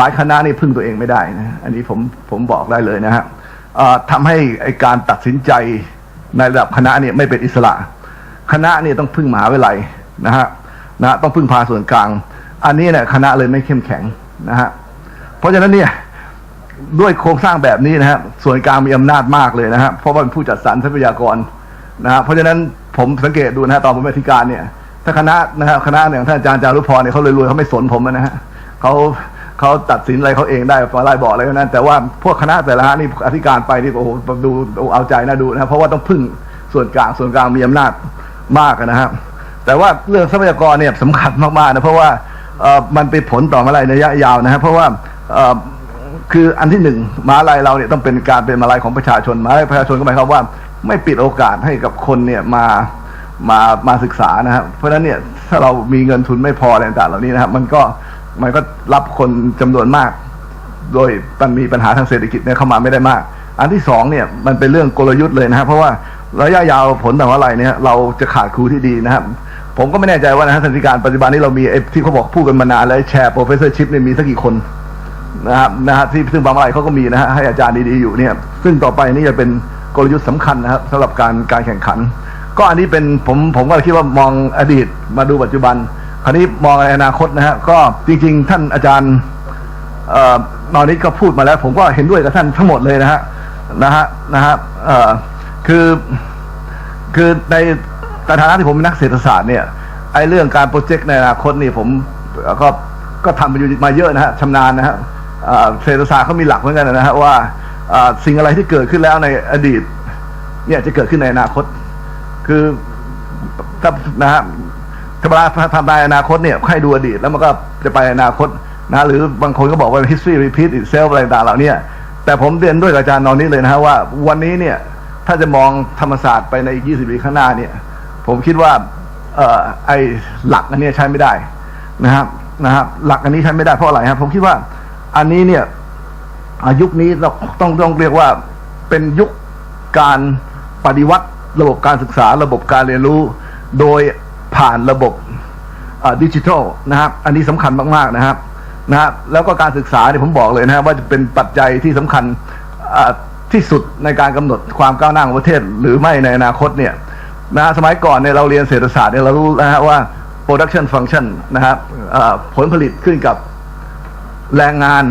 หลายคณะนี่พึ่งตัวเองไม่ได้นะอันนี้ผมผมบอกได้เลยนะฮะทำให้ไอการตัดสินใจในระดับคณะเนี่ยไม่เป็นอิสระ คณะเนี่ยต้องพึ่งมหาวิทยาลัยนะฮะนะต้องพึ่งพาส่วนกลาง อันนี้เนี่ยคณะเลยไม่เข้มแข็งนะฮะเพราะฉะนั้นเนี่ยด้วยโครงสร้างแบบนี้นะฮะส่วนกลางมีอำนาจมากเลยนะฮะเพราะว่าเป็นผู้จัดสรรทรัพยากรนะฮะเพราะฉะนั้นผมสังเกตดูนะฮะตอนผมเป็นธิการเนี่ยถ้าคณะนะฮะคณะอย่างท่านอาจารย์จารุพรเนี่ยเขารวยเขาไม่สนผมนะฮะเขา เขาตัดสินอะไรเขาเองได้อะไรบอกอะไรนั้น แต่ว่าพวกคณะแต่ละนี่อธิการไปนี่โอ้โหดูเอาใจนะดูนะเพราะว่าต้องพึ่งส่วนกลางส่วนกลางมีอำนาจมากนะฮะแต่ว่าเรื่องทรัพยากรเนี่ยสำคัญมากๆนะเพราะว่ามันเป็นผลต่อมาลัยในระยะยาวนะฮะเพราะว่าคืออันที่หนึ่งมาลัยเราเนี่ยต้องเป็นการเป็นมาลัยของประชาชนมาลัยประชาชนก็หมายความว่า ไม่ปิดโอกาสให้กับคนเนี่ยมามามาศึกษานะครับเพราะฉะนั้นเนี่ยถ้าเรามีเงินทุนไม่พออะไรต่างเหล่านี้นะครับมันก็ มันก็รับคนจำนวนมาก โดยมันมีปัญหาทางเศรษฐกิจเนี่ยเข้ามาไม่ได้มาก อันที่สองเนี่ยมันเป็นเรื่องกลยุทธ์เลยนะครับเพราะว่าระยะยาวผลต่างว่าอะไรเนี่ยเราจะขาดครูที่ดีนะครับ ผมก็ไม่แน่ใจว่านะฮะสถานการณ์ปัจจุบันนี้เรามีที่เขาบอกพูดกันมานานแล้วแชร์โปรเฟสเซอร์ชิพเนี่ยมีสักกี่คนนะครับนะฮะที่ซึ่งบางรายเขาก็มีนะฮะให้อาจารย์ดีๆอยู่เนี่ย ซึ่งต่อไปนี่จะเป็นกลยุทธ์สำคัญนะครับสำหรับการการแข่งขัน ก็อันนี้เป็นผมผมก็คิดว่ามองอดีตมาดูปัจจุบัน คราวนี้มองในอนาคตนะฮะก็จริง ๆ ท่านอาจารย์เอ่อนอนนี้ก็พูดมาแล้ว ผมก็เห็นด้วยกับท่านทั้งหมดเลยนะฮะนะฮะนะฮะคือคือในฐานะที่ผมเป็นนักเศรษฐศาสตร์เนี่ยไอ้เรื่องการโปรเจกต์ในอนาคตนี่ผมก็ก็ทำมาอยู่มาเยอะนะฮะชำนาญนะฮะเศรษฐศาสตร์เขามีหลักเหมือนกันนะฮะว่าสิ่งอะไรที่เกิดขึ้นแล้วในอดีตเนี่ยจะเกิดขึ้นในอนาคต คือถ้านะฮะ ถ้าเวลาทำในอนาคตเนี่ยให้ดูอดีตแล้วมันก็จะไปอนาคตนะหรือบางคนก็บอกว่า history repeat itself อะไรต่างๆเหล่านี้แต่ผมเรียนด้วยอาจารย์นอนนี้เลยนะฮะว่าวันนี้เนี่ยถ้าจะมองธรรมศาสตร์ไปในอีก 20 ปีข้างหน้าเนี่ย ผมคิดว่าเอ่อไอหลักอันนี้ใช้ไม่ได้นะครับนะครับหลักอันนี้ใช้ไม่ได้เพราะอะไรครับผมคิดว่าอันนี้เนี่ยอายุคนี้เราต้องต้องเรียกว่าเป็นยุคการปฏิวัติ ระบบการศึกษาระบบการเรียนรู้ โดย ผ่านระบบดิจิทัลนะครับ อันนี้สำคัญมาก ๆ นะครับนะครับแล้วก็การศึกษาเนี่ยผมบอกเลยนะครับว่าจะเป็นปัจจัยที่สำคัญที่สุดในการกำหนดความก้าวหน้าของประเทศ หรือไม่ในอนาคตเนี่ยนะฮะสมัยก่อนเนี่ยเราเรียนเศรษฐศาสตร์เนี่ยเรารู้นะฮะว่า production function นะครับผลผลิตขึ้นกับแรงงาน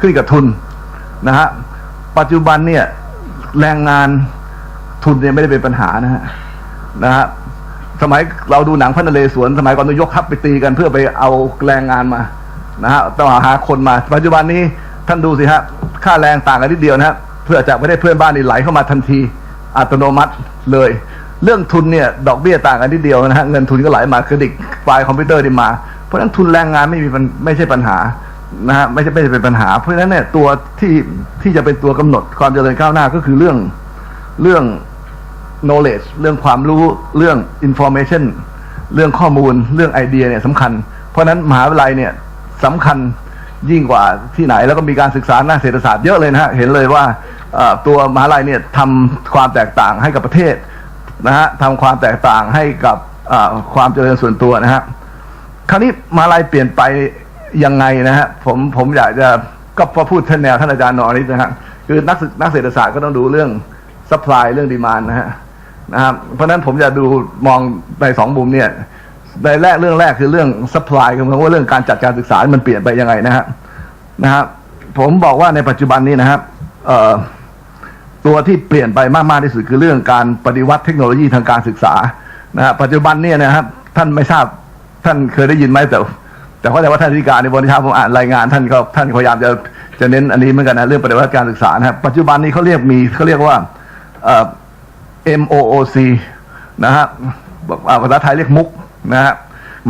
ขึ้นกับทุนนะฮะปัจจุบันเนี่ยแรงงานทุนเนี่ยไม่ได้เป็นปัญหานะฮะนะฮะ สมัยเราดูหนังพระนเรศวรสมัยก่อนต้องยกทัพไปตีกันเพื่อไปเอาแรงงานมานะฮะต้องหาคนมาปัจจุบันนี้ท่านดูสิฮะค่าแรงต่างกันนิดเดียวนะฮะเพื่อจากประเทศเพื่อนบ้านนี่ไหลเข้ามาทันทีอัตโนมัติเลย เรื่องทุนเนี่ยดอกเบี้ยต่างกันนิดเดียวนะฮะเงินทุนก็ไหลมาเครดิตไฟล์คอมพิวเตอร์นี่มา เพราะฉะนั้นทุนแรงงานไม่มีปัญไม่ใช่ปัญหานะฮะไม่ใช่ไม่ใช่เป็นปัญหา เพราะฉะนั้นเนี่ยตัวที่ที่จะเป็นตัวกำหนดความเจริญก้าวหน้าก็คือเรื่องเรื่อง knowledge เรื่องความรู้เรื่อง information เรื่องข้อมูลเรื่องไอเดียเนี่ยสำคัญ เพราะนั้นมหาวิทยาลัยเนี่ยสำคัญยิ่งกว่าที่ไหนแล้วก็มีการศึกษาหน้าเศรษฐศาสตร์เยอะเลยนะฮะเห็นเลยว่าตัวมหาวิทยาลัยเนี่ยทำความแตกต่างให้กับประเทศนะฮะทำความแตกต่างให้กับความเจริญส่วนตัวนะฮะคราวนี้มหาวิทยาลัยเปลี่ยนไปยังไงนะฮะผมผมอยากจะก็พอพูดท่านแนวท่านอาจารย์นอนิดนะฮะคือนักศึกนักเศรษฐศาสตร์ก็ต้องดูเรื่อง supply เรื่อง demand นะฮะ นะครับเพราะนั้นผมจะดูมองในสองมุมเนี่ยในแรกเรื่องแรกคือเรื่อง supply คือหมายว่าเรื่องการจัดการศึกษา มันเปลี่ยนไปยังไงนะฮะนะครับผมบอกว่าในปัจจุบันนี้นะครับตัวที่เปลี่ยนไปมาก ๆ ที่สุดคือเรื่องการปฏิวัติเทคโนโลยีทางการศึกษานะฮะปัจจุบันเนี่ยนะครับ ท่านไม่ทราบท่านเคยได้ยินไหมแต่ แต่เข้าใจว่าท่านธิการในวันที่เช้าผมอ่านรายงาน ท่านก็ท่านพยายามจะจะเน้นอันนี้เหมือนกันนะเรื่องปฏิวัติการศึกษานะครับปัจจุบันนี้เขาเรียกมีเขาเรียกว่า MOOC นะฮะภาษาไทยเรียกมุกนะฮะ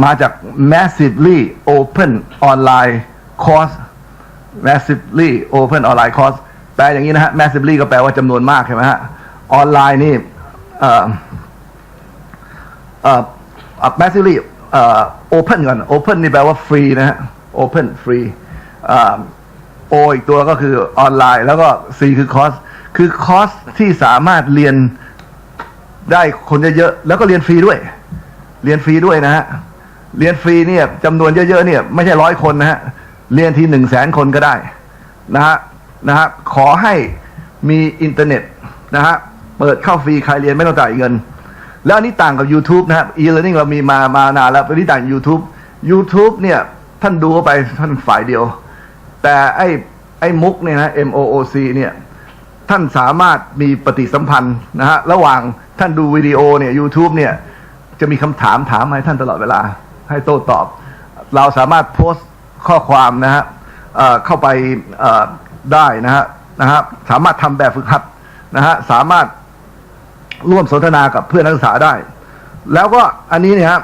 มาจาก massively open online course massively open online course แปลอย่างนี้นะฮะ massively ก็แปลว่าจำนวนมากใช่ไหมฮะออนไลน์นี่เอ่อเอ่อ massively เอ่อ open ก่อน open นี่แปลว่าฟรีนะฮะ open ฟรีอ่าโออีกตัวก็คือออนไลน์ แล้วก็ C คือคอร์สคือคอร์สที่สามารถเรียน ได้คนเยอะๆแล้วก็เรียนฟรีด้วย เรียนฟรีด้วยนะฮะเรียนฟรีเนี่ยจำนวนเยอะๆเนี่ยไม่ใช่ร้อยคนนะฮะเรียนทีหนึ่งแสนคนก็ได้นะฮะนะฮะขอให้มีอินเทอร์เน็ตนะฮะเปิดเข้าฟรีใครเรียนไม่ต้องจ่ายเงิน แล้วอันนี้ต่างกับ YouTube นะครับ e-learning เรามีมามานานแล้วเป็นที่ต่าง YouTube YouTube เนี่ยท่านดูไปท่านฝ่ายเดียว แต่ไอ้ไอ้มุกเนี่ยนะ MOOC เนี่ย ท่านสามารถมีปฏิสัมพันธ์นะฮะระหว่างท่านดูวิดีโอเนี่ย YouTube เนี่ยจะมีคำถามถามมาให้ท่านตลอดเวลา ให้โต้ตอบ เราสามารถโพสต์ข้อความนะฮะเเข้าไปได้นะฮะนะฮะสามารถทำแบบฝึกหัดนะฮะสามารถร่วมสนทนากับเพื่อนนักศึกษาได้ แล้วก็อันนี้เนี่ยฮะ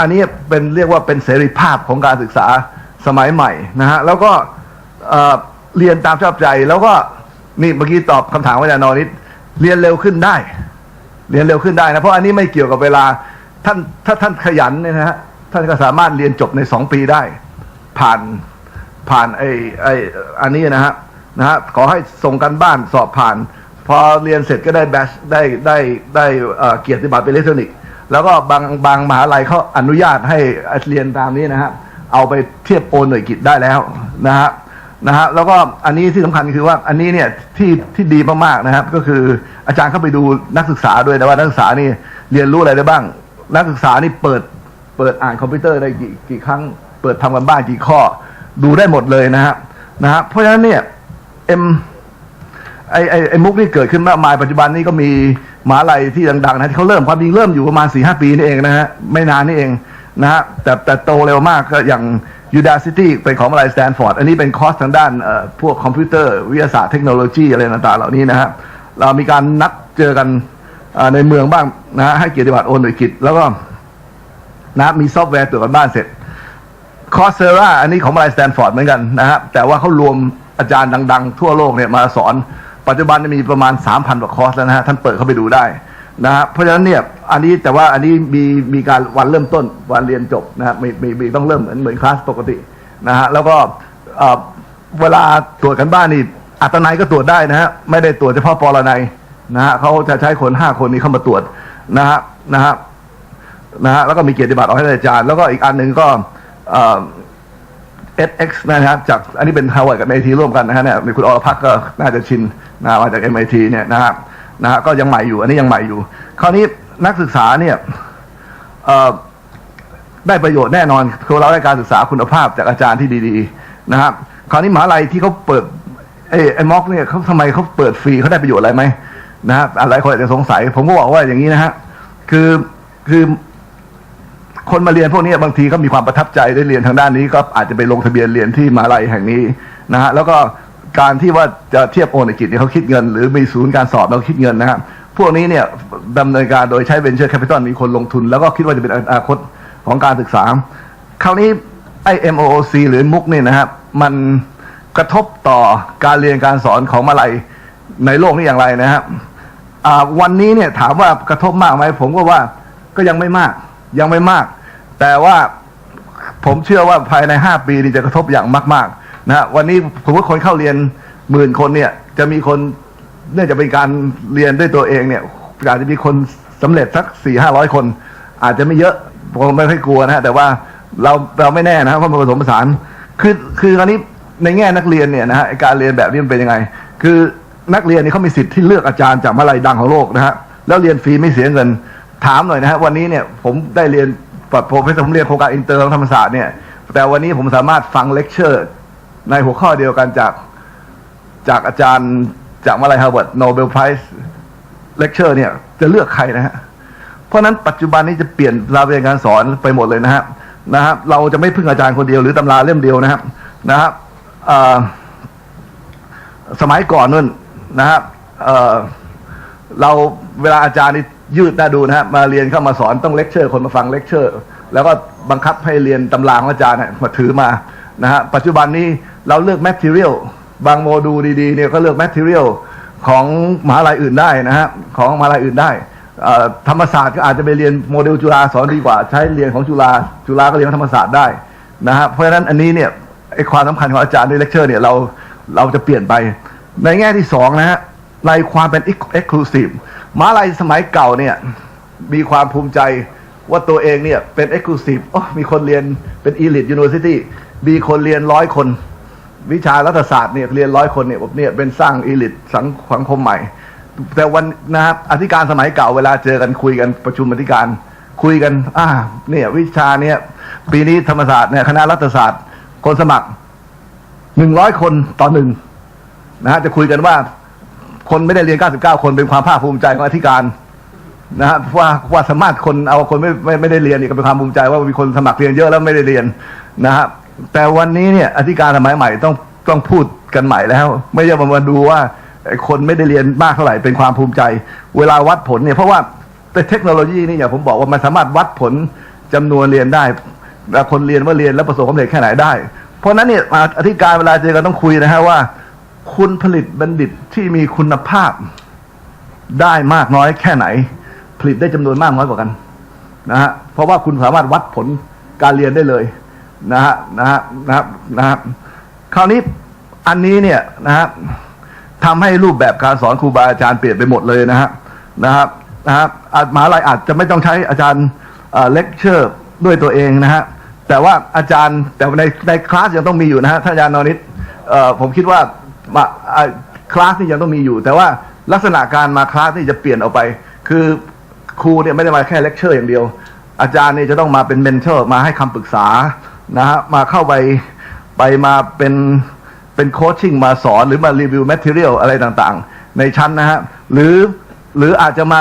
อันนี้เป็นเรียกว่าเป็นเสรีภาพของการศึกษาสมัยใหม่นะฮะแล้วก็เอ่อเรียนตามชอบใจแล้วก็ นี่เมื่อกี้ตอบคำถามว่าอาจารย์นอนิดเรียนเร็วขึ้นได้ เรียนเร็วขึ้นได้นะเพราะอันนี้ไม่เกี่ยวกับเวลาท่านถ้าท่านขยันเนี่ยนะฮะท่านก็สามารถเรียนจบในสองปีได้ ผ่านผ่านไอ้ไอ้อันนี้นะฮะนะฮะขอให้ส่งกันบ้านสอบผ่าน พอเรียนเสร็จก็ได้แบชได้ได้ได้เอ่อเกียรติบัตรเป็นอิเล็กทรอนิกส์แล้วก็บางบางมหาลัยเขาอนุญาตให้เรียนตามนี้นะฮะเอาไปเทียบโอนหน่วยกิจได้แล้วนะฮะ นะฮะแล้วก็อันนี้ที่สำคัญคือว่าอันนี้เนี่ยที่ที่ดีมากๆนะครับ ก็คืออาจารย์เข้าไปดูนักศึกษาด้วยนะว่านักศึกษานี่เรียนรู้อะไรได้บ้าง นักศึกษานี่เปิดเปิดอ่านคอมพิวเตอร์ได้กี่กี่ครั้ง เปิดทำกันบ้านกี่ข้อดูได้หมดเลยนะฮะนะฮะเพราะฉะนั้นเนี่ยเอ็มไอไอไอมุกนี่เกิดขึ้นมากมายปัจจุบันนี้ก็มีมาลัยที่ดังๆนะที่เขาเริ่มความจริงเริ่มอยู่ประมาณ4ีหปีนี่เองนะฮะไม่นานนี่เองนะฮะแต่แต่โตเร็วมากก็อย่าง Udacity เป็นของมหาลัยสแตนฟอร์ด อันนี้เป็นคอร์สทางด้านพวกคอมพิวเตอร์วิทยาศาสตร์เทคโนโลยีอะไรต่างๆเหล่านี้นะฮะเรามีการนัดเจอกันในเมืองบ้างนะฮะให้เกียรติบัตรโอนหน่วยกิจ แล้วก็นะมีซอฟต์แวร์ตรวจกันบ้านเสร็จคอร์สเซราอันนี้ของมหาลัยสแตนฟอร์ดเหมือนกันนะฮะแต่ว่าเขารวมอาจารย์ดัง ๆ ทั่วโลกเนี่ยมาสอน ปัจจุบันมีประมาณ 3,000กว่าคอร์สแล้วนะฮะท่านเปิดเข้าไปดูได้นะฮะเพราะฉะนั้นเนี่ย อันนี้แต่ว่าอันนี้มีมีการวันเริ่มต้นวันเรียนจบนะฮะมีมีมีต้องเริ่มเหมือนเหมือนคลาสปกตินะฮะแล้วก็เวลาตรวจกันบ้านนี่อัตนัยก็ตรวจได้นะฮะไม่ได้ตรวจเฉพาะปรนัยนะฮะเขาจะใช้คนห้าคนนี้เข้ามาตรวจนะฮะนะฮะนะฮะแล้วก็มีเกียรติบัตรออกให้อาจารย์ แล้วก็อีกอันหนึ่งก็เอ่อ SX นะครับจากอันนี้เป็น Harvard กับ MIT ร่วมกันนะฮะเนี่ยมีคุณอรพักก็น่าจะชินนะมาจาก MIT เนี่ยนะครับนะฮะก็ยังใหม่อยู่ อันนี้ยังใหม่อยู่ คราวนี้ นักศึกษาเนี่ยได้ประโยชน์แน่นอนคือเราได้การศึกษาคุณภาพจากอาจารย์ที่ดีๆนะครับ คราวนี้มหาลัยที่เขาเปิดไอ้ไอ้ม็อกเนี่ยเขาทำไมเขาเปิดฟรีเขาได้ประโยชน์อะไรไหมนะครับหลายคนอาจจะสงสัย ผมก็บอกว่าอย่างนี้นะฮะคือคือคนมาเรียนพวกนี้บางทีก็มีความประทับใจได้เรียนทางด้านนี้ก็อาจจะไปลงทะเบียนเรียนที่มหาลัยแห่งนี้นะฮะแล้วก็การที่ว่าจะเทียบโอนกิจเนี่ยเขาคิดเงิน หรือมีศูนย์การสอบเราคิดเงินนะฮะ พวกนี้เนี่ยดำเนินการโดยใช้ venture capital มีคนลงทุน แล้วก็คิดว่าจะเป็นอนาคตของการศึกษา คราวนี้ไอ้ MOOC หรือมุกนี่นะครับมันกระทบต่อการเรียนการสอนของมาลัยในโลกนี้อย่างไรนะครับวันนี้เนี่ยถามว่ากระทบมากไหมผมก็ว่าก็ยังไม่มาก ยังไม่มาก แต่ว่าผมเชื่อว่าภายในห้าปีนี่จะกระทบอย่างมากๆนะฮะวันนี้ผมว่าคนเข้าเรียนหมื่นคนเนี่ยจะมีคน เนื่องจากเป็นการเรียนด้วยตัวเองเนี่ยอาจจะมีคนสำเร็จสักสี่ห้าร้อยคน อาจจะไม่เยอะผมไม่ค่อยกลัวนะฮะแต่ว่าเราเราไม่แน่นะเพราะมันผสมผสานคือคือคราวนี้ในแง่นักเรียนเนี่ยนะฮะการเรียนแบบนี้มันเป็นยังไง คือนักเรียนนี่เขามีสิทธิ์ที่เลือกอาจารย์จากมหาลัยดังของโลกนะฮะแล้วเรียนฟรีไม่เสียเงินถามหน่อยนะฮะวันนี้เนี่ยผมได้เรียนผมเป็นผมเรียนโครงการอินเตอร์ของธรรมศาสตร์เนี่ยแต่วันนี้ผมสามารถฟังเลคเชอร์ ในหัวข้อเดียวกันจากจากอาจารย์ จากมาลัยฮาร์วาร์ดโนเบลไพรส์เลคเชอร์เนี่ย จะเลือกใครนะฮะ เพราะนั้นปัจจุบันนี้จะเปลี่ยนราเรียนการสอนไปหมดเลยนะฮะนะฮะเราจะไม่พึ่งอาจารย์คนเดียวหรือตำราเล่มเดียวนะครับนะฮะเอ่อสมัยก่อนนู่นนะฮะเอ่อเราเวลาอาจารย์นี่ยืดหน้าดูนะฮะมาเรียนเข้ามาสอนต้องเลคเชอร์ คนมาฟังเลคเชอร์ แล้วก็บังคับให้เรียนตำราของอาจารย์มาถือมานะฮะปัจจุบันนี้เราเลือกแมทเทียล บางโมดูลดีๆเนี่ยก็เลือกแมทเทียลของมหาลัยอื่นได้นะฮะของมหาลัยอื่นได้ธรรมศาสตร์ก็อาจจะไปเรียนโมเดลจุฬาสอนดีกว่า ใช้เรียนของจุฬาจุฬาก็เรียนธรรมศาสตร์ได้นะฮะเพราะฉะนั้นอันนี้เนี่ยไอความสำคัญของอาจารย์ในเลคเชอร์เนี่ยเราเราจะเปลี่ยนไป ในแง่ที่สองนะฮะในความเป็นเอ็กซ์คลูซีฟมหาลัยสมัยเก่าเนี่ยมีความภูมิใจว่าตัวเองเนี่ยเป็นเอ็กซ์คลูซีฟมีคนเรียนเป็นอีลิทยูนิเวอร์ซิตี้มีคนเรียนร้อยคน วิชารัฐศาสตร์เนี่ยเรียนร้อยคนเนี่ยผมเนี่ยเป็นสร้างอีลิตสังสังคมใหม่ แต่วันนะครับอธิการสมัยเก่าเวลาเจอกันคุยกันประชุมอธิการคุยกันอ่าเนี่ยวิชาเนี่ยปีนี้ธรรมศาสตร์เนี่ยคณะรัฐศาสตร์ คนสมัครหนึ่งร้อยคนต่อหนึ่งนะฮะจะคุยกันว่าคนไม่ได้เรียน 99 คนเป็นความภาคภูมิใจของอธิการนะฮะว่าว่าสามารถคนเอาคนไม่ไม่ไม่ได้เรียนนี่ก็เป็นความภูมิใจว่ามีคนสมัครเรียนเยอะแล้วไม่ได้เรียนนะฮะ แต่วันนี้เนี่ยอธิการสมัยใหม่ต้องต้องพูดกันใหม่แล้ว ไม่ใช่มามาดูว่าคนไม่ได้เรียนมากเท่าไหร่เป็นความภูมิใจ เวลาวัดผลเนี่ยเพราะว่าแต่เทคโนโลยีนี่อย่างผมบอกว่ามันสามารถวัดผลจำนวนเรียนได้แล้วคนเรียนว่าเรียนแล้วประสบความสำเร็จแค่ไหนได้ เพราะนั้นเนี่ยอธิการเวลาเจอกันต้องคุยนะฮะว่า คุณผลิตบัณฑิตที่มีคุณภาพได้มากน้อยแค่ไหน ผลิตได้จำนวนมากน้อยกว่ากันนะฮะเพราะว่าคุณสามารถวัดผลการเรียนได้เลย นะฮะนะฮะนะครับนะฮะคราวนี้อันนี้เนี่ยนะฮะทำให้รูปแบบการสอนครูบาอาจารย์เปลี่ยนไปหมดเลยนะฮะนะครับนะครับอาจมหาลัยอาจจะไม่ต้องใช้อาจารย์เลคเชอร์ด้วยตัวเองนะฮะแต่ว่าอาจารย์แต่ในในคลาสยังต้องมีอยู่นะฮะท่านอาจารย์นอนิตผมคิดว่ามาคลาสนี่ยังต้องมีอยู่ แต่ว่าลักษณะการมาคลาสนี่จะเปลี่ยนออกไป คือครูเนี่ยไม่ได้มาแค่เลคเชอร์อย่างเดียว อาจารย์เนี่ยจะต้องมาเป็นเมนเทอร์มาให้คำปรึกษา นะฮะมาเข้าไปไปมาเป็นเป็นโคชชิ่งมาสอนหรือมารีวิวแมทเทียลอะไรต่างๆ ในชั้นนะฮะหรือหรืออาจจะมา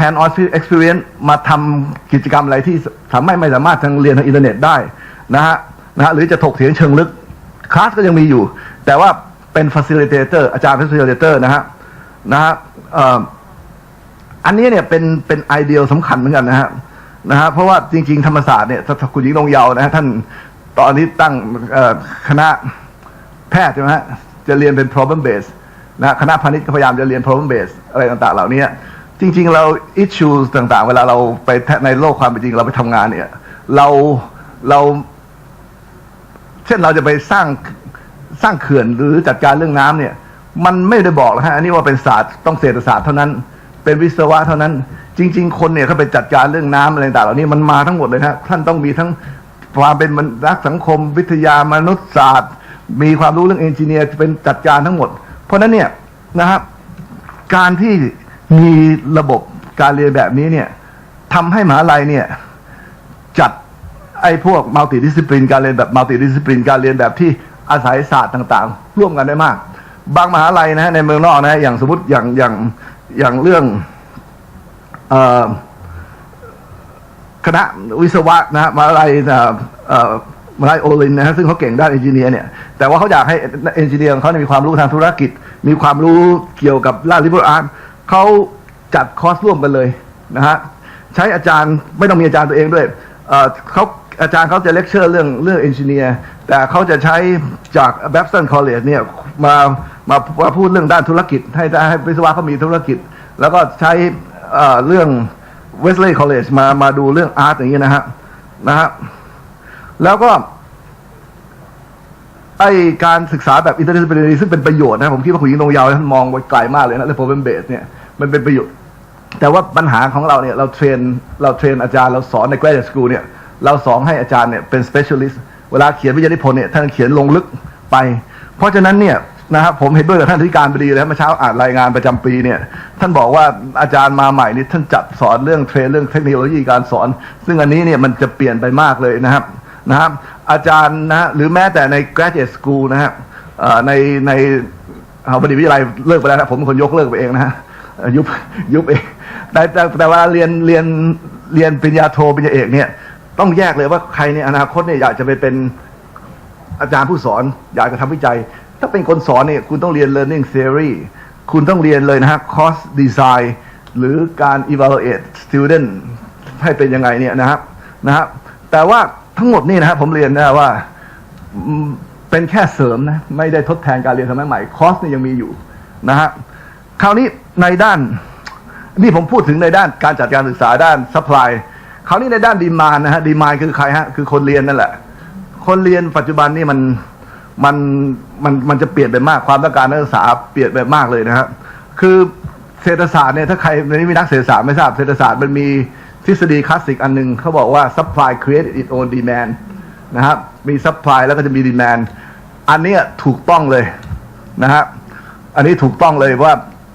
hand on experience มาทำกิจกรรมอะไรที่ทำให้ไม่สามารถทางเรียนทางอินเทอร์เน็ตได้นะฮะนะฮะหรือจะถกเถียงเชิงลึกคลาสก็ยังมีอยู่ แต่ว่าเป็น facilitator อาจารย์ facilitator นะฮะนะฮะอันนี้เนี่ยเป็นเป็นไอเดียสำคัญเหมือนกันนะฮะ นะฮะเพราะว่าจริง ๆ ธรรมศาสตร์เนี่ยคุณหญิงลงเยาวนะฮะท่านตอนนี้ตั้งคณะแพทย์ใช่ไหมฮะจะเรียนเป็น problem based นะคณะพาณิชย์ก็พยายามจะเรียน problem based อะไรต่างๆ เหล่านี้จริง ๆ เรา issues ต่างๆ เวลาเราไปในโลกความเป็นจริงเราไปทำงานเนี่ย เราเราเช่นเราจะไปสร้างสร้างเขื่อนหรือจัดการเรื่องน้ำเนี่ย มันไม่ได้บอกแล้วฮะอันนี้ว่าเป็นศาสตร์ต้องเศรษฐศาสตร์เท่านั้น เป็นวิศวะเท่านั้น จริง ๆ คนเนี่ยเขาไปจัดการเรื่องน้ำอะไรต่างๆเหล่านี้มันมาทั้งหมดเลยนะท่านต้องมีทั้งความเป็นมนักสังคมวิทยามนุษยศาสตร์ มีความรู้เรื่องเอนจิเนียร์เป็นจัดการทั้งหมด เพราะฉะนั้นเนี่ยนะครับการที่มีระบบการเรียนแบบนี้เนี่ยทำให้มหาลัยเนี่ยจัดไอ้พวกมัลติดิสซิ p ลินการเรียนแบบมัลติดิสซิ p ลินการเรียนแบบที่อาศัยศาสตร์ต่างๆ ร่วมกันได้มาก บางมหาลัยนะในเมืองนอกนะอย่างสมมติอย่างอย่างอย่างเรื่อง คณะวิศวะนะมาอ่อเอ่อมาลัยโอลินนะซึ่งเขาเก่งด้านเอนจิเนียร์เนี่ย แต่ว่าเขาอยากให้เอนจิเนียร์ของเขาเนี่ยมีความรู้ทางธุรกิจ มีความรู้เกี่ยวกับด้านริบอาร์ตเขาจัดคอร์สร่วมกันเลยนะฮะใช้อาจารย์ไม่ต้องมีอาจารย์ตัวเองด้วยเขาอาจารย์เขาจะเลคเชอร์เรื่องเรื่องเอนจิเนียร์แต่เขาจะใช้จากแบ p สันคอลเลจเนี่ยมามามาพูดเรื่องด้านธุรกิจ ให้ให้วิศวะเขามีธุรกิจ แล้วก็ใช้ เรื่องเวสเลย์คอลเลจมามาดูเรื่องอาร์ตอย่างนี้นะฮะนะฮะแล้วก็ ไอการศึกษาแบบ interdisciplinary ซึ่งเป็นประโยชน์นะผมคิดว่าคุณหญิงนงยาวท่านมองไว้ไกลมากเลยนะเรื่อง problem base เนี่ยมันเป็นประโยชน์ แต่ว่าปัญหาของเราเนี่ย เราเทรนเราเทรนอาจารย์เราสอนใน graduate school เนี่ย เราสอนให้อาจารย์เนี่ยเป็น specialist เวลาเขียนวิทยานิพนธ์เนี่ยท่านเขียนลงลึกไป เพราะฉะนั้นเนี่ย นะครับผมเห็นด้วยกับท่านอธิการบดีแล้วเมื่อเช้าอ่านรายงานประจำปีเนี่ยท่านบอกว่าอาจารย์มาใหม่นี่ท่านจัดสอนเรื่องเทรนเรื่องเทคโนโลยีการสอน ซึ่งอันนี้เนี่ยมันจะเปลี่ยนไปมากเลยนะครับนะครับ อาจารย์นะหรือแม้แต่ใน graduate school นะฮะเอ่อในในเอาบดีวิทยาลัยเลิกไปแล้วนะผมคนยกเลิกไปเองนะฮะเอ่อยุบยุบเองแต่แต่แต่ว่าเรียนเรียนเรียนปริญญาโทปริญญาเอกเนี่ยต้องแยกเลยว่าใครในอนาคตเนี่ยอยากจะไปเป็นอาจารย์ผู้สอนอยากจะทำวิจัย ถ้าเป็นคนสอนเนี่ยคุณต้องเรียน learning theory คุณต้องเรียนเลยนะฮะ course design หรือการ evaluate student ให้เป็นยังไงเนี่ยนะครับนะครับแต่ว่าทั้งหมดนี่นะครับผมเรียนนะว่าเป็นแค่เสริมนะไม่ได้ทดแทนการเรียนสมัยใหม่คอร์สนี่ยยังมีอยู่นะฮะคราวนี้ในด้าน นี่ผมพูดถึงในด้านการจัดการศึกษาด้าน supply คราวนี้ในด้านดีมานนะฮะดีมานคือใครฮะคือคนเรียนนั่นแหละ คนเรียนปัจจุบันนี่มัน มันมันมันจะเปลี่ยนไปมากความต้องการนักศึกษาเปลี่ยนไปมากเลยนะครับคือเศรษฐศาสตร์เนี่ยถ้าใครในนี้มีนักเศรษฐศาสตร์ไม่ทราบเศรษฐศาสตร์มันมีทฤษฎีคลาสสิกอันหนึ่งเขาบอกว่า supply create its own demand นะครับมีซัพพลายแล้วก็จะมีดีแมนอันนี้ถูกต้องเลยนะฮะอันนี้ถูกต้องเลยว่า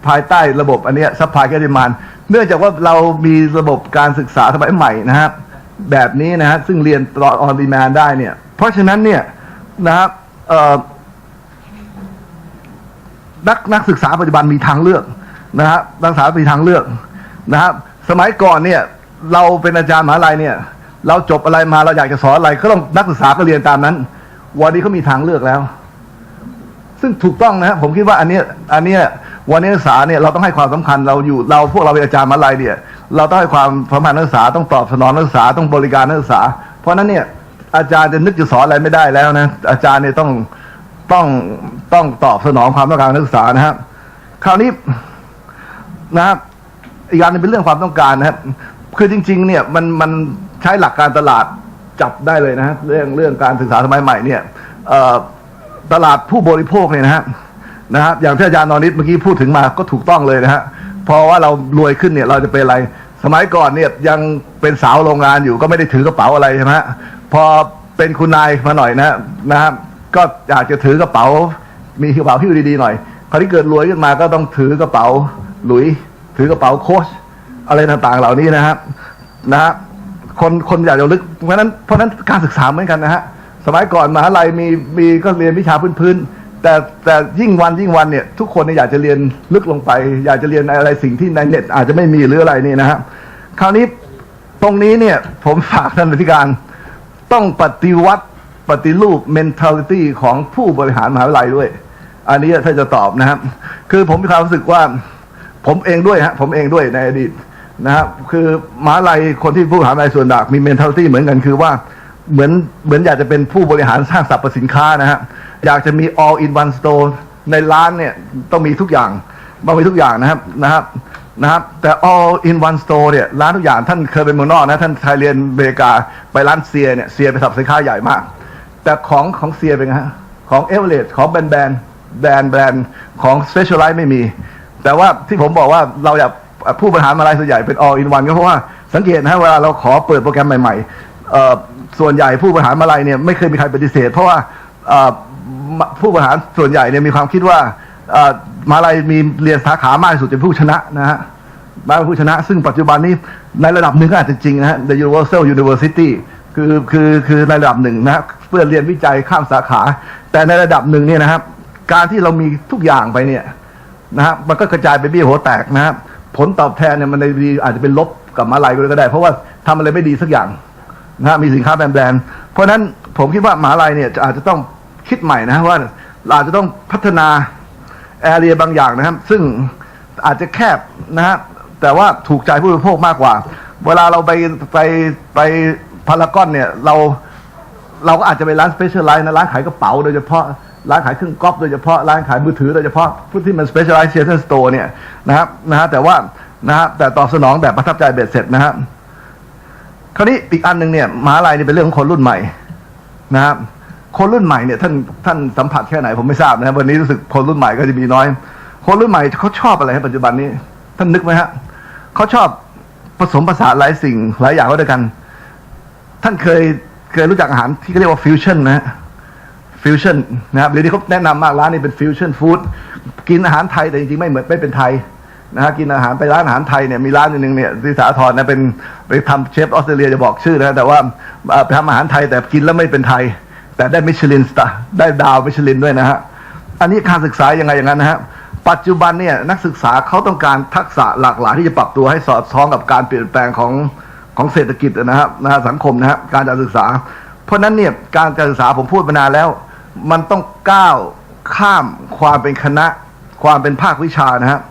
ภายใต้ระบบอันนี้ซัพพลายกับดีแมนเนื่องจากว่าเรามีระบบการศึกษาสมัยใหม่นะครับแบบนี้นะฮะซึ่งเรียนตลอดออนดีแมนได้เนี่ย เพราะฉะนั้นเนี่ยนะครับ เอ่อนักนักศึกษาปัจจุบันมีทางเลือกนะฮะนักศึกษามีทางเลือกนะครับสมัยก่อนเนี่ย เราเป็นอาจารย์มหาลัยเนี่ย เราจบอะไรมาเราอยากจะสอนอะไรก็ต้องนักศึกษาก็เรียนตามนั้น วันนี้เขามีทางเลือกแล้ว ซึ่งถูกต้องนะฮะผมคิดว่าอันเนี้ยอันเนี้ยวันนี้นักศึกษาเนี่ยเราต้องให้ความสำคัญเราอยู่เราพวกเราเป็นอาจารย์มหาลัยเนี่ย เราต้องให้ความสำคัญนักศึกษาต้องตอบสนองนักศึกษาต้องบริการนักศึกษา เพราะฉะนั้นเนี่ย อาจารย์จะนึกจะสอนอะไรไม่ได้แล้วนะ อาจารย์เนี่ยต้องต้องต้องตอบสนองความต้องการนักศึกษานะครับ คราวนี้นะครับอีกอย่างนึงเป็นเรื่องความต้องการนะครับ คือจริง ๆ เนี่ยมันมันใช้หลักการตลาดจับได้เลยนะฮะเรื่องเรื่องการศึกษาสมัยใหม่เนี่ยตลาดผู้บริโภคเนี่ยนะฮะนะฮะอย่างที่อาจารย์นอนิดเมื่อกี้พูดถึงมาก็ถูกต้องเลยนะฮะเพราะว่าเรารวยขึ้นเนี่ยเราจะเป็นอะไร สมัยก่อนเนี่ยยังเป็นสาวโรงงานอยู่ก็ไม่ได้ถือกระเป๋าอะไรใช่ไหม พอเป็นคุณนายมาหน่อยนะนะครับ ก็อยากจะถือกระเป๋า มีกระเป๋าที่ดูดีๆหน่อย คราวนี้เกิดรวยขึ้นมาก็ต้องถือกระเป๋าหลุย ถือกระเป๋าโค้ชอะไรต่างๆ เหล่านี้นะครับนะฮะคนคนอยากจะลึกเพราะนั้นเพราะนั้นการศึกษาเหมือนกันนะฮะสมัยก่อนมหาลัยมีมีก็เรียนวิชาพื้นๆแต่แต่ยิ่งวันยิ่งวันเนี่ย ทุกคนเนี่ยอยากจะเรียนลึกลงไป อยากจะเรียนอะไรสิ่งที่ในเน็ตอาจจะไม่มีหรืออะไรนี่นะฮะคราวนี้ตรงนี้เนี่ย ผมฝากท่านอธิการ ต้องปฏิวัติปฏิรูป mentality ของผู้บริหารมหาวิทยาลัยด้วย อันนี้ถ้าจะตอบนะครับ คือผมมีความรู้สึกว่า ผมเองด้วยฮะผมเองด้วยในอดีตนะครับคือมหาลัยคนที่ผู้บริหารมหาลัยส่วนดักมี mentality เหมือนกันคือว่าเหมือนเหมือนอยากจะเป็นผู้บริหารสร้างสรรพสินค้านะฮะอยากจะมี all in one store ในร้านเนี่ยต้องมีทุกอย่างต้องมีทุกอย่างนะครับนะครับ นะครับ แต่ all in one store เนี่ยร้านทุกอย่างท่านเคยเป็นเมืองนอกนะ ท่านไทยเรียนอเมริกาไปร้านเซียเนี่ยเซียเป็นสับสินค้าใหญ่มาก แต่ของของเซียเป็นไงฮะของเอเวอเรสต์ของแบรนด์แบรนด์แบรนด์แบรนด์ของสเปเชียลไลท์ไม่มี แต่ว่าที่ผมบอกว่าเราอยากผู้บริหารมาลายส่วนใหญ่เป็น all in one ก็เพราะว่าสังเกตนะฮะเวลาเราขอเปิดโปรแกรมใหม่ๆส่วนใหญ่ผู้บริหารมาลายเนี่ยไม่เคยมีใครปฏิเสธ เพราะว่าผู้บริหารส่วนใหญ่เนี่ยมีความคิดว่า มาลายมีเรียนสาขามากที่สุดเป็นผู้ชนะนะฮะบ้าผู้ชนะ ซึ่งปัจจุบันนี้ในระดับหนึ่งก็อาจจะจริงนะฮะ The Universal University คือคือคือในระดับหนึ่งนะเพื่อเรียนวิจัยข้ามสาขา แต่ในระดับหนึ่งเนี่ยนะครับ การที่เรามีทุกอย่างไปเนี่ยนะฮะมันก็กระจายไปเบี้ยหัวแตกนะครับผลตอบแทนเนี่ยมันในดีอาจจะเป็นลบกับมาลายก็ได้ เพราะว่าทำอะไรไม่ดีสักอย่างนะมีสินค้าแบรนด์เพราะฉะนั้นผมคิดว่ามหาลัยเนี่ยจะอาจจะต้องคิดใหม่นะว่าเราจะต้องพัฒนา แอเรียบางอย่างนะครับ ซึ่งอาจจะแคบนะฮะแต่ว่าถูกใจผู้บริโภคมากกว่า เวลาเราไปไปไปพารากอนเนี่ยเราเราก็อาจจะไปร้านสเปเชียลไลน์นะร้านขายกระเป๋าโดยเฉพาะร้านขายเครื่องก๊อฟโดยเฉพาะร้านขายมือถือโดยเฉพาะผู้ที่มัน specialization store เนี่ยนะครับนะฮะแต่ว่านะฮะแต่ตอบสนองแบบประทับใจเบ็ดเสร็จนะครับคราวนี้อีกอันหนึ่งเนี่ยมหาลัยนี่เป็นเรื่องของคนรุ่นใหม่นะครับ คนรุ่นใหม่เนี่ยท่านท่านสัมผัสแค่ไหนผมไม่ทราบนะครับวันนี้รู้สึกคนรุ่นใหม่ก็จะมีน้อย คนรุ่นใหม่เขาชอบอะไรฮะปัจจุบันนี้ ท่านนึกไหมฮะเขาชอบผสมผสานหลายสิ่งหลายอย่างเข้าด้วยกัน ท่านเคยเคยรู้จักอาหารที่เขาเรียกว่าฟิวชั่นนะฮะฟิวชั่นนะครับเดี๋ยวนี้เขาแนะนำมากร้านนี้เป็นฟิวชั่นฟู้ดกินอาหารไทยแต่จริงๆไม่เหมือนไม่เป็นไทยนะฮะกินอาหารไปร้านอาหารไทยเนี่ยมีร้านหนึ่งเนี่ยที่สาทรนะเป็นไปทำเชฟออสเตรเลียจะบอกชื่อนะแต่ว่าไปทำอาหารไทยแต่กินแล้วไม่เป็นไทย แต่ได้มิชลินสตาร์ได้ดาวมิชลินด้วยนะฮะ อันนี้การศึกษายังไงอย่างนั้นนะฮะ ปัจจุบันเนี่ยนักศึกษาเขาต้องการทักษะหลากหลายที่จะปรับตัวให้สอดคล้องกับการเปลี่ยนแปลงของของเศรษฐกิจนะครับนะฮะสังคมนะฮะการการศึกษา เพราะฉะนั้นเนี่ยการการศึกษาผมพูดมานานแล้ว มันต้องก้าวข้ามความเป็นคณะ ความเป็นภาควิชานะครับ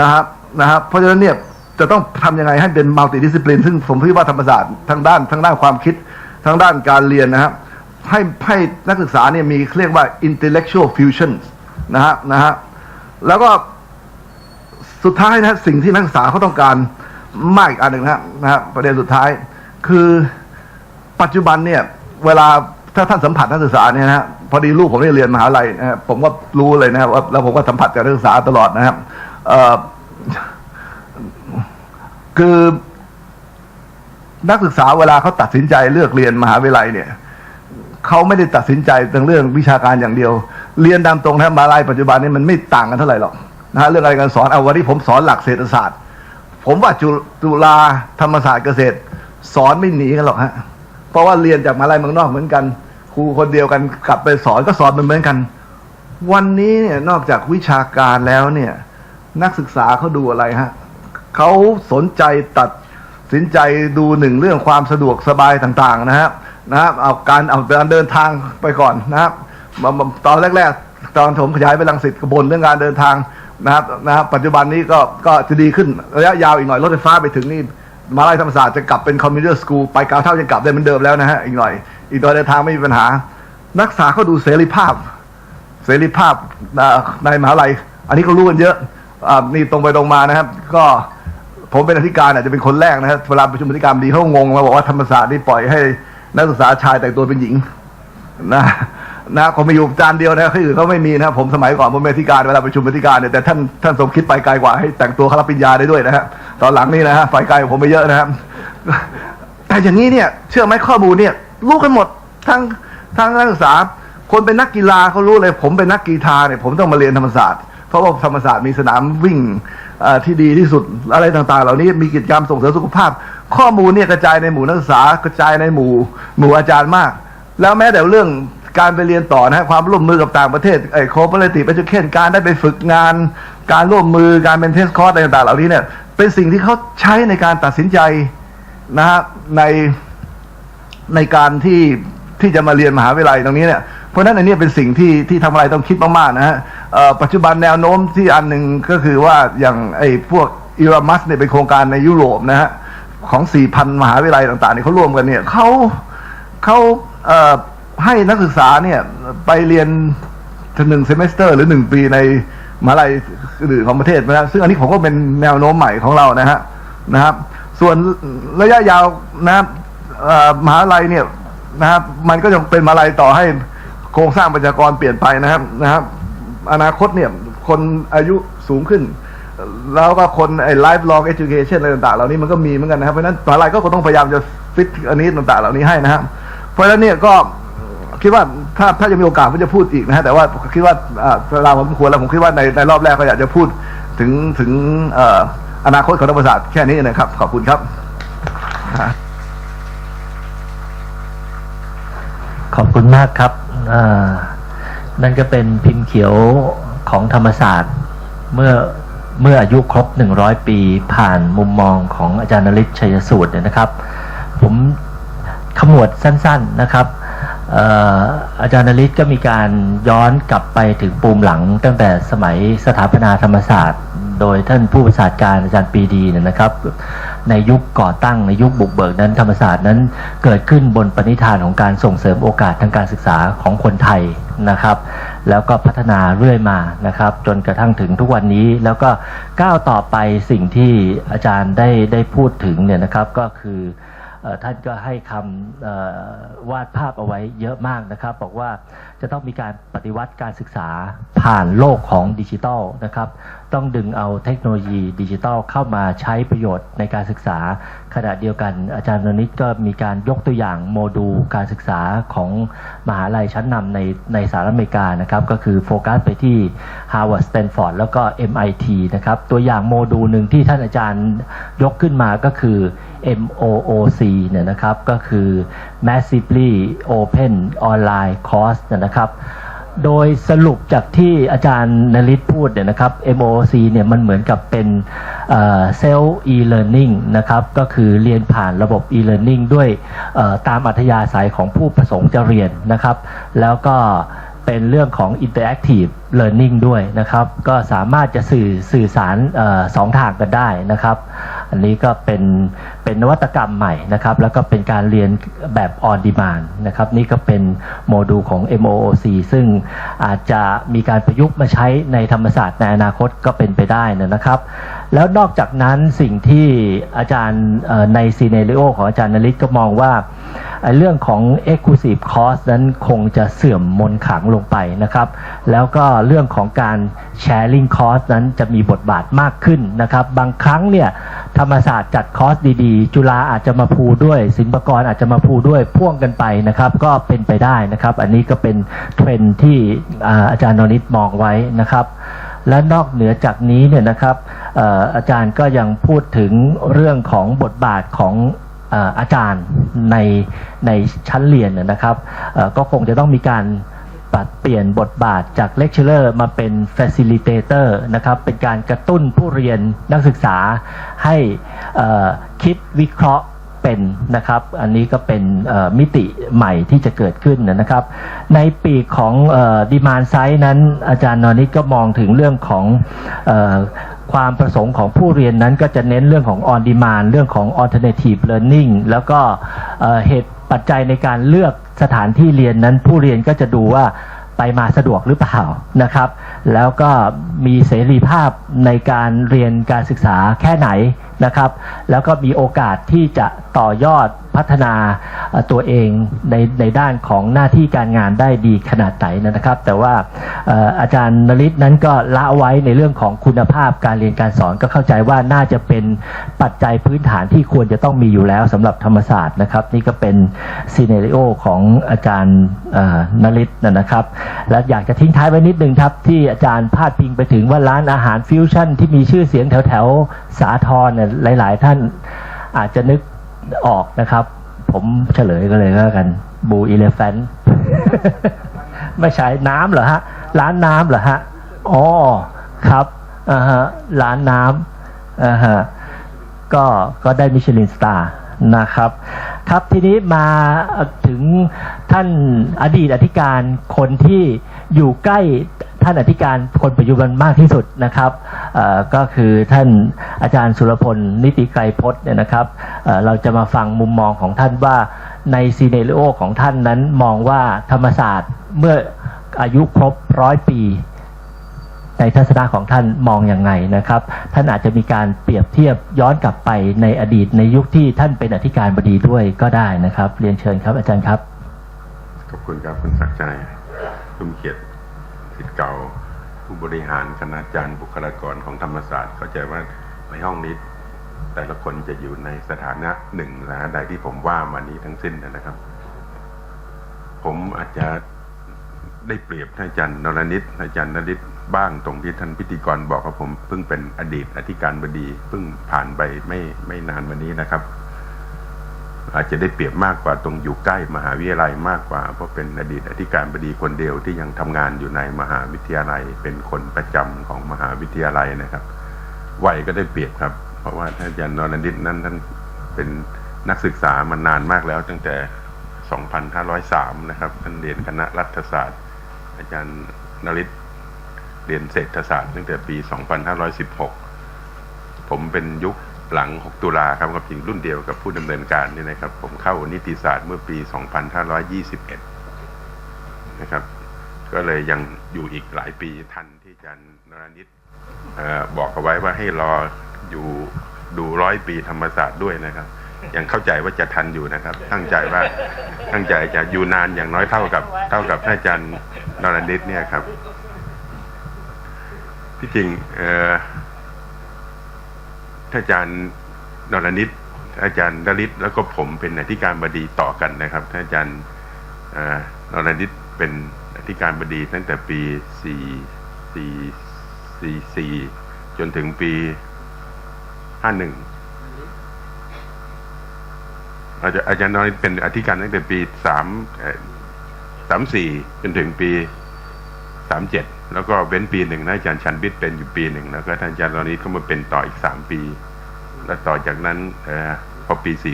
นะครับนะครับเพราะฉะนั้นเนี่ยจะต้องทำยังไงให้เป็นมัลติดิสซิ p ลินซึ่งผมคิดว่าธรรมศาสตร์ทางด้านทางด้านความคิดทางด้านการเรียนนะครับ ให้ให้นักศึกษาเนี่ยมีเรียกว่า intellectual fusion นะฮะนะฮะแล้วก็สุดท้ายนะสิ่งที่นักศึกษาเขาต้องการมากอีกอันหนึ่งนะฮะนะฮะประเด็นสุดท้ายคือปัจจุบันเนี่ย เวลาถ้าท่านสัมผัสนักศึกษาเนี่ยนะฮะพอดีลูกผมได้เรียนมหาลัยนะครับผมก็รู้เลยนะครับว่าแล้วผมก็สัมผัสกับนักศึกษาตลอดนะครับเอ่อคือนักศึกษาเวลาเขาตัดสินใจเลือกเรียนมหาวิทยาลัยเนี่ย เขาไม่ได้ตัดสินใจเรื่องวิชาการอย่างเดียว เรียนตามตรงนะมาลัยปัจจุบันนี้มันไม่ต่างกันเท่าไหร่หรอกนะฮะเรื่องอะไรการสอนเอาวันนี้ผมสอนหลักเศรษฐศาสตร์ ผมว่าจุจุฬาธรรมศาสตร์เกษตร สอนไม่หนีกันหรอกฮะเพราะว่าเรียนจากมาลัยเมืองนอกเหมือนกัน ครูคนเดียวกันกลับไปสอนก็สอนเหมือนกัน วันนี้เนี่ยนอกจากวิชาการแล้วเนี่ยนักศึกษาเขาดูอะไรฮะเขาสนใจตัดสินใจดูหนึ่งเรื่องความสะดวกสบายต่างๆนะครับ นะครับเอาการเอาการเดินทางไปก่อนนะครับตอนแรก ๆ ตอนผมขยายไปลังสิตกบนเรื่องการเดินทางนะครับนะครับปัจจุบันนี้ก็ก็จะดีขึ้นระยะยาวอีกหน่อยรถไฟฟ้าไปถึงนี่มหาลัยธรรมศาสตร์จะกลับเป็นคอมมิวเตอร์สกูลไปกาวเท่าจะกลับได้เหมือนเดิมแล้วนะฮะอีกหน่อย อีกหน่อยเดินทางไม่มีปัญหา นักศึกษาเขาดูเสรีภาพ เสรีภาพในมหาลัย อันนี้ก็รู้กันเยอะอนี่ตรงไปตรงมานะครับ ก็ผมเป็นอธิการอาจจะเป็นคนแรกนะครับเวลาประชุมอธิการบดีเขางงมาบอกว่าธรรมศาสตร์นี่ปล่อยให้ นักศึกษาชายแต่งตัวเป็นหญิง นะนะผมมาอยู่จานเดียวนะคืออื่นเขาไม่มีนะผมสมัยก่อนผมเป็นธิการเวลาประชุมอธิการเนี่ยแต่ท่านท่านสมคิดไปไกลกว่าให้แต่งตัวข้ารับปริญญาได้ด้วยนะฮะตอนหลังนี่นะฮะไปไกลผมไปเยอะนะครับแต่อย่างนี้เนี่ย เชื่อไหมข้อมูลเนี่ย รู้กันหมดทั้งทั้งนักศึกษา คนเป็นนักกีฬาเขารู้เลย ผมเป็นนักกีฬาเนี่ยผมต้องมาเรียนธรรมศาสตร์เพราะว่าธรรมศาสตร์มีสนามวิ่งอ่อที่ดีที่สุดอะไรต่างๆ เหล่านี้มีกิจกรรมส่งเสริมสุขภาพ ข้อมูลเนี่ยกระจายในหมู่นักศึกษากระจายในหมู่หมู่อาจารย์มาก แล้วแม้แต่เรื่องการไปเรียนต่อนะฮะความร่วมมือกับต่างประเทศไอ้โคเปอเรติฟเอเจเคนการได้ไปฝึกงาน การร่วมมือการเป็นเทสคอร์สอะไรต่างๆเหล่านี้เนี่ยเป็นสิ่งที่เขาใช้ในการตัดสินใจนะฮะในในการที่ที่จะมาเรียนมหาวิทยาลัยตรงนี้เนี่ยเพราะฉะนั้นอันนี้เป็นสิ่งที่ที่ทำอะไรต้องคิดมากๆนะฮะปัจจุบันแนวโน้มที่อันหนึ่งก็คือว่าอย่างไอ้พวกอิรามัสเนี่ยเป็นโครงการในยุโรปนะฮะ ของ4,000มหาวิทยาลัยต่างๆเนี่ยเขาร่วมกันเนี่ยเขาเขาเให้นักศึกษาเนี่ยไปเรียนหนึ่งเซมิสเตอร์ หรือหนึ่งปีในมหาลัยอื่นของประเทศนะฮะซึ่งอันนี้ผมก็เป็นแนวโน้มใหม่ของเรานะฮะนะครับ ส่วนระยะยาวนะครับมหาลัยเนี่ยนะครับ มันก็ยังเป็นมหาลัยต่อให้โครงสร้างประชากรเปลี่ยนไปนะครับนะครับ อนาคตเนี่ยคนอายุสูงขึ้น แล้วก็คนไอ้ lifelong education อะไรต่างๆเหล่านี้มันก็มีเหมือนกันนะครับเพราะฉะนั้นมหาลัยก็คงต้องพยายามจะฟิตอันนี้ต่างๆ เหล่านี้ให้นะครับเพราะฉะนั้นเนี่ยก็คิดว่าถ้าถ้าจะมีโอกาสผมจะพูดอีกนะฮะแต่ว่าคิดว่าเวลาผมควรแล้วผมคิดว่าในในรอบแรกก็อยากจะพูดถึงถึงอนาคตของธรรมศาสตร์แค่นี้นะครับ ขอบคุณครับ ขอบคุณมากครับนั่นก็เป็นพิมพ์เขียวของธรรมศาสตร์เมื่อ เมื่ออายุครบ 100 ปี ผ่านมุมมองของอาจารย์นฤทธิ์ชัยสูตรเนี่ยนะครับ ผมขมวดสั้นๆนะครับอาจารย์นฤทธิ์ก็มีการย้อนกลับไปถึงปูมหลัง ตั้งแต่สมัยสถาปนาธรรมศาสตร์ โดยท่านผู้ประชาการอาจารย์ปีดีเนี่ยนะครับ ในยุคก่อตั้งในยุคบุกเบิกนั้นธรรมศาสตร์นั้นเกิดขึ้นบนปณิธานของการส่งเสริมโอกาสทางการศึกษาของคนไทยนะครับ แล้วก็พัฒนาเรื่อยมานะครับ จนกระทั่งถึงทุกวันนี้ แล้วก็ก้าวต่อไปสิ่งที่อาจารย์ได้ได้พูดถึงเนี่ยนะครับก็คือ ท่านก็ให้คำวาดภาพเอาไว้เยอะมากนะครับ บอกว่าจะต้องมีการปฏิวัติการศึกษาผ่านโลกของดิจิทัลนะครับ ต้องดึงเอาเทคโนโลยีดิจิทัลเข้ามาใช้ประโยชน์ในการศึกษา ขณะเดียวกันอาจารย์นนิตก็มีการยกตัวอย่างโมดูลการศึกษาของมหาลัยชั้นนำในในสหรัฐอเมริกานะครับ ก็คือโฟกัสไปที่ Harvard Stanford แล้วก็ MIT นะครับ ตัวอย่างโมดูลหนึ่งที่ท่านอาจารย์ยกขึ้นมาก็คือ MOOC เนี่ยนะครับก็คือ Massively Open Online Course เนี่ยนะครับโดยสรุปจากที่อาจารย์นลิตพูดเนี่ยนะครับ MOOC เนี่ยมันเหมือนกับเป็นเซลล์ e-learning นะครับก็คือเรียนผ่านระบบ e-learning ด้วยตามอัธยาศัยของผู้ประสงค์จะเรียนนะครับ แล้วก็เป็นเรื่องของ interactive learning ด้วยนะครับ ก็สามารถจะสื่อสื่อสารออสองทางกันได้นะครับ อันนี้ก็เป็นเป็นนวัตกรรมใหม่นะครับ แล้วก็เป็นการเรียนแบบออนดีมานนะครับ นี่ก็เป็นโมดูลของ MOOC ซึ่งอาจจะมีการประยุกต์มาใช้ในธรรมศาสตร์ในอนาคตก็เป็นไปได้นะครับ แล้วนอกจากนั้นสิ่งที่อาจารย์ในซีเนริโอของอาจารย์นฤทธิ์ก็มองว่า เรื่องของ Exclusive Course นั้นคงจะเสื่อมมนขังลงไปนะครับ แล้วก็เรื่องของการ Sharing Course นั้นจะมีบทบาทมากขึ้นนะครับ บางครั้งเนี่ยธรรมศาสตร์จัดคอร์สดีๆ จุฬาอาจจะมาพูด้วย ศิลปากรอาจจะมาพูด้วยพ่วงกันไปนะครับ ก็เป็นไปได้นะครับ อันนี้ก็เป็นเทรนที่อาจารย์นริศมองไว้นะครับ และนอกเหนือจากนี้เนี่ยนะครับอาจารย์ก็ยังพูดถึงเรื่องของบทบาทของอาจารย์ในในชั้นเรียนนะครับก็คงจะต้องมีการปรับเปลี่ยนบทบาทจากเลคเชอร์มาเป็น facilitator นะครับ เป็นการกระตุ้นผู้เรียนนักศึกษาให้คิดวิเคราะห์ เป็นนะครับ อันนี้ก็เป็นมิติใหม่ที่จะเกิดขึ้นนะครับ ในปีกของดีมานไซ d ์นั้น อาจารย์นอนิดก็มองถึงเรื่องของอความประสงค์ของผู้เรียนนั้นก็จะเน้นเรื่องของ on demand เรื่องของ alternative learning แล้วก็เหตุปัจจัยในการเลือกสถานที่เรียนนั้น ผู้เรียนก็จะดูว่าไปมาสะดวกหรือเปล่านะครับ แล้วก็มีเสรีภาพในการเรียนการศึกษาแค่ไหน นะครับ แล้วก็มีโอกาสที่จะต่อยอดพัฒนาตัวเองในในด้านของหน้าที่การงานได้ดีขนาดไหนนะครับ แต่ว่าอาจารย์นริศนั้นก็ละไว้ในเรื่องของคุณภาพการเรียนการสอนก็เข้าใจว่าน่าจะเป็นปัจจัยพื้นฐานที่ควรจะต้องมีอยู่แล้วสำหรับธรรมศาสตร์นะครับ นี่ก็เป็นซีเนริโอของอาจารย์เอ่อนริศนะครับ และอยากจะทิ้งท้ายไว้นิดนึงครับ ที่อาจารย์พาดพิงไปถึงว่าร้านอาหารฟิวชั่นที่มีชื่อเสียงแถวแถวสาทรเนี่ยหลาย ๆ ท่านอาจจะนึก ออกนะครับ ผมเฉลยก็เลยก็แล้วกัน บูอีเลฟ n นไม่ใช่น้ำเหรอฮะ ร้านน้ำเหรอฮะ อ๋อ ครับอ่าฮะ ร้านน้ำอ่าฮะ ก็ ก็ได้มิชลินสตาร์นะครับ ครับทีนี้มาถึงท่านอดีตอธิการคนที่ อยู่ใกล้ท่านอธิการคนปัจจุบันมากที่สุดนะครับก็คือท่านอาจารย์สุรพลนิติไกรพจน์เนี่ยนะครับเเราจะมาฟังมุมมองของท่านว่าในซีเนริโอของท่านนั้นมองว่าธรรมศาสตร์เมื่ออายุครบร้อยปี ในทัศนะของท่านมองอย่างไงนะครับ ท่านอาจจะมีการเปรียบเทียบย้อนกลับไปในอดีตในยุคที่ท่านเป็นอธิการบดีด้วยก็ได้นะครับ เรียนเชิญครับอาจารย์ครับขอบคุณครับคุณศักดิ์ชัย ทุ่มเกียรติสิทธิ์เก่า ผู้บริหารคณาจารย์บุคลากรของธรรมศาสตร์ เข้าใจว่าในห้องนี้ แต่ละคนจะอยู่ในสถานะหนึ่งสถานะใดที่ผมว่ามานี้ทั้งสิ้นนะครับ ผมอาจจะได้เปรียบท่านอาจารย์นรนิตอาจารย์นริศบ้างตรงที่ท่านพิธีกรบอกว่าผมเพิ่งเป็นอดีตอธิการบดีเพิ่งผ่านไปไม่ไม่นานวันนี้นะครับ อาจจะได้เปรียบมากกว่าตรงอยู่ใกล้มหาวิทยาลัยมากกว่า เพราะเป็นอดีตอธิการบดีคนเดียวที่ยังทำงานอยู่ในมหาวิทยาลัย เป็นคนประจำของมหาวิทยาลัยนะครับวัยก็ได้เปรียบครับ เพราะว่าท่านอาจารย์นรนิตนั้นท่านเป็นนักศึกษามานานมากแล้ว ตั้งแต่ 2503 นะครับท่านเรียนคณะรัฐศาสตร์ อาจารย์นริศเรียนเศรษฐศาสตร์ตั้งแต่ปี 2516 ผมเป็นยุค หลัง 6 ตุลาครับกับจริงรุ่นเดียวกับผู้ดำเนินการนี่นะครับ ผมเข้านิติศาสตร์เมื่อปี 2521 นะครับ ก็เลยยังอยู่อีกหลายปีทันที่อาจารย์นรนิตบอกเอาไว้ว่าให้รออยู่ดูร้อยปีธรรมศาสตร์ด้วยนะครับ ยังเข้าใจว่าจะทันอยู่นะครับ ตั้งใจว่าตั้งใจจะอยู่นานอย่างน้อยเท่ากับ เท่ากับท่านอาจารย์นรนิตเนี่ยครับ ที่จริงเอ ท่านอาจารย์นรนิตอาจารย์นริศแล้วก็ผมเป็นอธิการบดีต่อกันนะครับท่านอาจารย์นรนิตเป็นอธิการบดีตั้งแต่ปีสี่สี่สี่สี่จนถึงปีห้าหนึ่งอาจารย์อาจารย์นรนิตเป็นอธิการตั้งแต่ปีสามสามสี่จนถึงปีสามเจ็ด แล้วก็เว้นปีหนึ่งนะอาจารย์ชันบิดเป็นอยู่ปีหนึ่งแล้วก็ท่านอาจารย์นรนิตก็มาเป็นต่ออีกสามปี แล้วต่อจากนั้นอพอปี42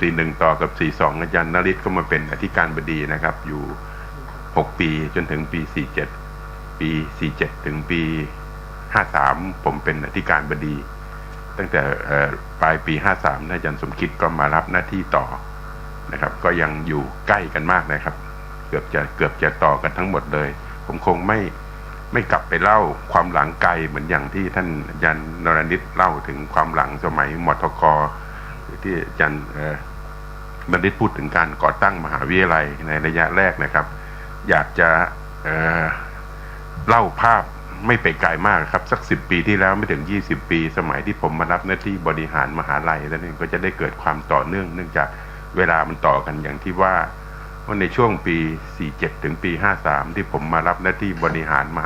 41ต่อกับ42อาจารย์นริศก็มาเป็นอธิการบดีนะครับ อยู่6ปีจนถึงปี47ปี47ถึงปี53ผมเป็นอธิการบดี ตั้งแต่ปลายปี53ท่านอาจารย์สมคิดก็มารับหน้าที่ต่อนะครับ ก็ยังอยู่ใกล้กันมากนะครับ เกือบจะเกือบจะต่อกันทั้งหมดเลย ผมคงไม่ไม่กลับไปเล่าความหลังไกลเหมือนอย่างที่ท่านยันนรนิตเล่าถึงความหลังสมัยมทกที่ยันบันฑิตพูดถึงการก่อตั้งมหาวิทยาลัยในระยะแรกนะครับ อยากจะเเล่าภาพไม่ไปไกลมากครับ สักสิบปีที่แล้วไม่ถึงยี่สิบปี สมัยที่ผมมารับหน้าที่บริหารมหาลัยแล้วนี่ก็จะได้เกิดความต่อเนื่อง เนื่องจากเวลามันต่อกันอย่างที่ว่า ว่าในช่วงปี 47 ถึงปี 53 ที่ผมมารับหน้าที่บริหารมา